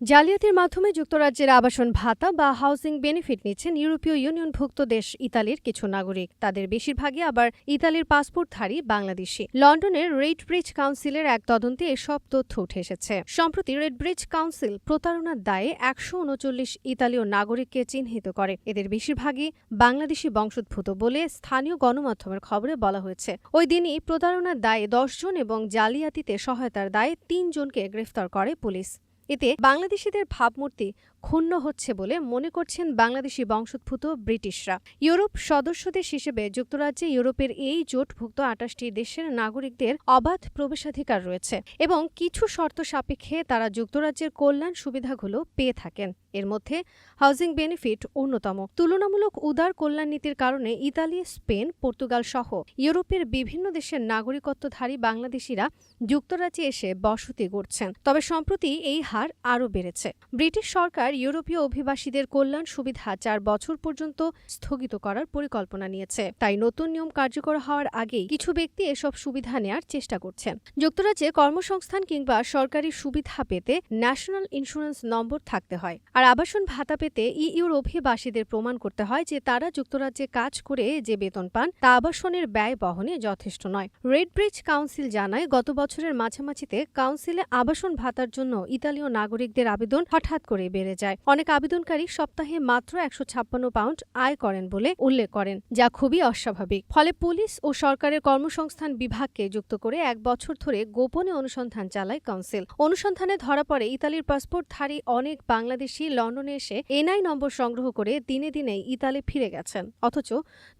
জালিয়াতির মাধ্যমে যুক্তরাজ্যের আবাসন ভাতা বা হাউসিং বেনিফিট নিচ্ছেন ইউরোপীয় ইউনিয়নভুক্ত দেশ ইতালির কিছু নাগরিক। তাদের বেশিরভাগই আবার ইতালির পাসপোর্টধারী বাংলাদেশি। লন্ডনের রেড ব্রিজ কাউন্সিলের এক তদন্তে এসব তথ্য উঠে এসেছে। সম্প্রতি রেড ব্রিজ কাউন্সিল প্রতারণার দায়ে একশো উনচল্লিশ ইতালীয় নাগরিককে চিহ্নিত করে। এদের বেশিরভাগই বাংলাদেশি বংশোদ্ভূত বলে স্থানীয় গণমাধ্যমের খবরে বলা হয়েছে। ওই দিনই প্রতারণার দায়ে দশজন এবং জালিয়াতিতে সহায়তার দায়ে তিনজনকে গ্রেফতার করে পুলিশ। এতে বাংলাদেশিদের ভাবমূর্তি ক্ষুণ্ণ হচ্ছে বলে মনে করছেন বাংলাদেশি বংশোদ্ভূত ব্রিটিশরা। ইউরোপ সদস্য দেশ হিসেবে যুক্তরাজ্যে ইউরোপের এই জোটভুক্ত আটাশটি দেশের নাগরিকদের অবাধ প্রবেশাধিকার রয়েছে এবং কিছু শর্ত সাপেক্ষে তারা যুক্তরাজ্যের কল্যাণ সুবিধাগুলো পেয়ে থাকেন। এর মধ্যে হাউজিং বেনিফিট অন্যতম। তুলনামূলক উদার কল্যাণ নীতির কারণে ইতালি, স্পেন, পর্তুগাল সহ ইউরোপের বিভিন্ন দেশের নাগরিকত্বধারী বাংলাদেশিরা যুক্তরাজ্যে এসে বসতি গড়ছেন। তবে সম্প্রতি এই হার আরও বেড়েছে। ব্রিটিশ সরকার ইউরোপীয় অভিবাসীদের কল্যাণ সুবিধা চার বছর পর্যন্ত স্থগিত করার পরিকল্পনা নিয়েছে। তাই নতুন নিয়ম কার্যকর হওয়ার আগেই কিছু ব্যক্তি এসব সুবিধা নেয়ার চেষ্টা করছেন। যুক্তরাজ্যে কর্মসংস্থান কিংবা সরকারি সুবিধা পেতে ন্যাশনাল ইন্স্যুরেন্স নম্বর থাকতে হয়। আর আবাসন ভাতা পেতে ইইউর অভিবাসীদের প্রমাণ করতে হয় যে তারা যুক্তরাজ্যে কাজ করে যে বেতন পান, তা আবাসনের ব্যয় বহনে যথেষ্ট নয়। রেড ব্রিজ কাউন্সিল জানায়, গত বছরের মাঝামাঝিতে কাউন্সিলে আবাসন ভাতার জন্য ইতালীয় নাগরিকদের আবেদন হঠাৎ করে বেড়ে যায়। অনেক আবেদনকারী সপ্তাহে মাত্র একশো ছাপ্পান্ন পাউন্ড আয় করেন বলে উল্লেখ করেন, যা খুবই অস্বাভাবিক। ফলে পুলিশ ও সরকারের কর্মসংস্থান বিভাগকে যুক্ত করে এক বছর ধরে গোপনে অনুসন্ধান চালায় কাউন্সিল। অনুসন্ধানে ধরা পড়ে, ইতালির পাসপোর্টধারী অনেক বাংলাদেশি লন্ডনে এসে এনআই নম্বর সংগ্রহ করে দিনে দিনেই ইতালি ফিরে গেছেন। অথচ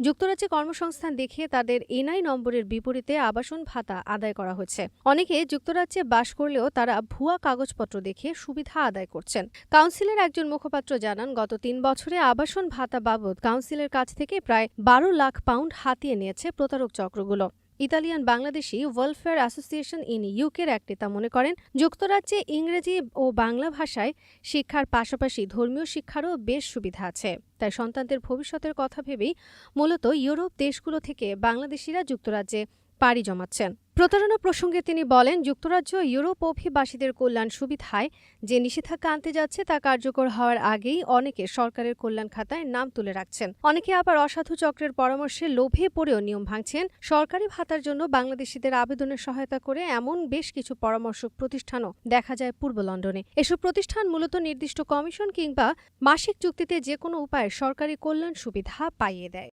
যুক্তরাজ্যে কর্মসংস্থান দেখিয়ে তাদের এনআই নম্বরের বিপরীতে আবাসন ভাতা আদায় করা হয়েছে। অনেকে যুক্তরাজ্যে বাস করলেও তারা ভুয়া কাগজপত্র দেখিয়ে সুবিধা আদায় করছেন। কাউন্সিলের একজন মুখপাত্র জানান, গত তিন বছরে আবাসন ভাতা বাবদ কাউন্সিলের কাছ থেকে প্রায় বারো লাখ পাউন্ড হাতিয়ে নিয়েছে প্রতারক চক্রগুলো। Italian Bangladeshi welfare association in ইউকের এক নেতা মনে করেন, যুক্তরাজ্যে ইংরেজি ও বাংলা ভাষায় শিক্ষার পাশাপাশি ধর্মীয় শিক্ষারও বেশ সুবিধা আছে। তাই সন্তানদের ভবিষ্যতের কথা ভেবেই মূলত ইউরোপ দেশগুলো থেকে বাংলাদেশিরা যুক্তরাজ্যে পাড়ি জমাচ্ছেন। প্রতারণা প্রসঙ্গে তিনি বলেন, যুক্তরাজ্য, ইউরোপ অভিবাসীদের কল্যাণ সুবিধায় যে নিষেধাজ্ঞা আনতে যাচ্ছে তা কার্যকর হওয়ার আগেই অনেকে সরকারের কল্যাণ খাতায় নাম তুলে রাখছেন। অনেকে আবার অসাধু চক্রের পরামর্শে লোভে পড়েও নিয়ম ভাঙছেন। সরকারি ভাতার জন্য বাংলাদেশিদের আবেদনের সহায়তা করে এমন বেশ কিছু পরামর্শক প্রতিষ্ঠানও দেখা যায় পূর্ব লন্ডনে। এসব প্রতিষ্ঠান মূলত নির্দিষ্ট কমিশন কিংবা মাসিক চুক্তিতে যে কোনো উপায়ে সরকারি কল্যাণ সুবিধা পাইয়ে দেয়।